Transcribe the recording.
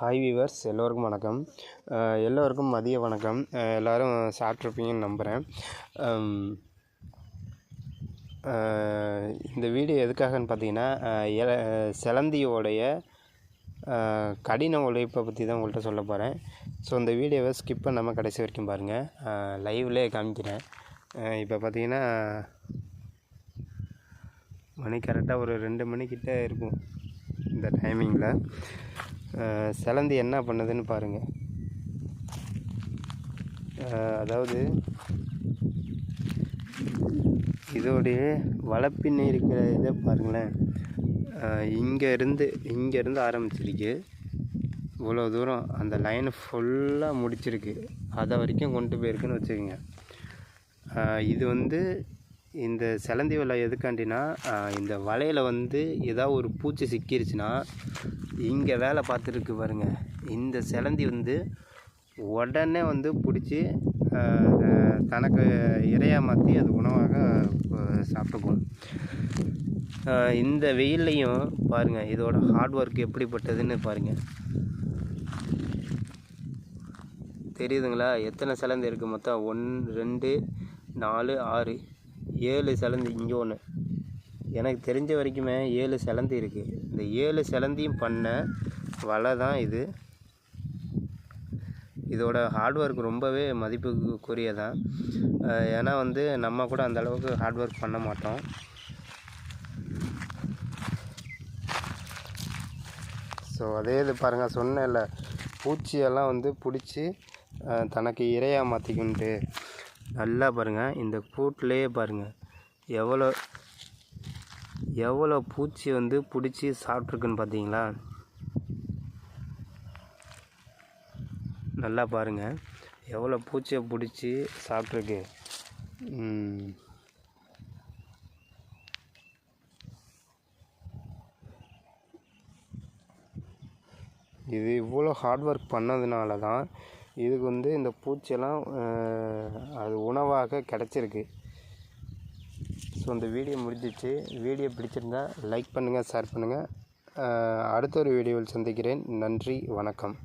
Hi viewers எல்லோருக்கும் வணக்கம். எல்லோருக்கும் மதிய வணக்கம். எல்லோரும் சாப்பிட்ருப்பீங்கன்னு நம்புகிறேன் இந்த வீடியோ எதுக்காகன்னு பார்த்தீங்கன்னா செலந்தியோடைய கடின உழைப்பை பற்றி தான் உங்கள்கிட்ட சொல்ல போகிறேன் ஸோ இந்த வீடியோவை ஸ்கிப் பண்ணாமல் கடைசி வரைக்கும் பாருங்கள் லைவ்லேயே காமிக்கிறேன். இப்போ பார்த்தீங்கன்னா மணி கரெக்டாக ஒரு ரெண்டு மணிக்கிட்ட இருக்கும் இந்த டைமிங்கில் சிலந்தி என்ன பண்ணுதுன்னு பாருங்கள் அதாவது இதோடைய வளப்பின்னு இருக்கிற இதை பாருங்களேன். இங்கேருந்து இங்கேருந்து ஆரம்பிச்சிருக்கு. இவ்வளோ தூரம் அந்த லைனை ஃபுல்லாக முடிச்சிருக்கு. அதை வரைக்கும் கொண்டு போயிருக்குன்னு வச்சுக்கோங்க. இது வந்து இந்த சிலந்தி வலை எதுக்காண்டினா இந்த வலையில் வந்து ஏதாவது ஒரு பூச்சி சிக்கிருச்சுன்னா இங்கே வேலை பார்த்துருக்கு பாருங்க. இந்த சிலந்தி வந்து உடனே வந்து பிடிச்சி தனக்கு இரையாக மாற்றி அது உணவாக சாப்பிட்டுக்கும். இந்த வெயில்லையும் பாருங்கள் இதோட ஹார்ட் ஒர்க் எப்படிப்பட்டதுன்னு பாருங்கள் தெரியுதுங்களா? எத்தனை சிலந்தி இருக்குது மொத்தம்? ஒன் ரெண்டு நாலு ஆறு. ஏழு சிலந்தி இங்கே ஒன்று எனக்கு தெரிஞ்ச வரைக்குமே ஏழு சிலந்தி இருக்குது இந்த ஏழு சிலந்தியும் பண்ண வலை தான் இது. இதோட ஹார்ட் ஒர்க் ரொம்பவே மதிப்புக்குரியதான். தான் ஏன்னா வந்து நம்ம கூட அந்த அளவுக்கு ஹார்ட் ஒர்க் பண்ண மாட்டோம். ஸோ அதே இது பாருங்கள் சொன்னேன்ல பூச்சியெல்லாம் வந்து பிடிச்சி தனக்கு இரையாக மாற்றிக்கிண்டு நல்லா பாருங்கள் இந்த கூட்டிலேயே பாருங்கள் எவ்வளோ எவ்வளோ பூச்சி வந்து பிடிச்சி சாப்பிட்ருக்குன்னு பார்த்தீங்களா? நல்லா பாருங்கள் எவ்வளோ பூச்சியை பிடிச்சி சாப்பிட்ருக்கு இது இவ்வளோ ஹார்ட் ஒர்க் பண்ணதுனால தான் இதுக்கு வந்து இந்த பூச்சியெல்லாம் அது உணவாக கிடச்சிருக்கு. ஸோ இந்த வீடியோ முடிஞ்சிச்சு. வீடியோ பிடிச்சிருந்தா லைக் பண்ணுங்கள் ஷேர் பண்ணுங்கள் அடுத்த ஒரு வீடியோவில் சந்திக்கிறேன். நன்றி வணக்கம்.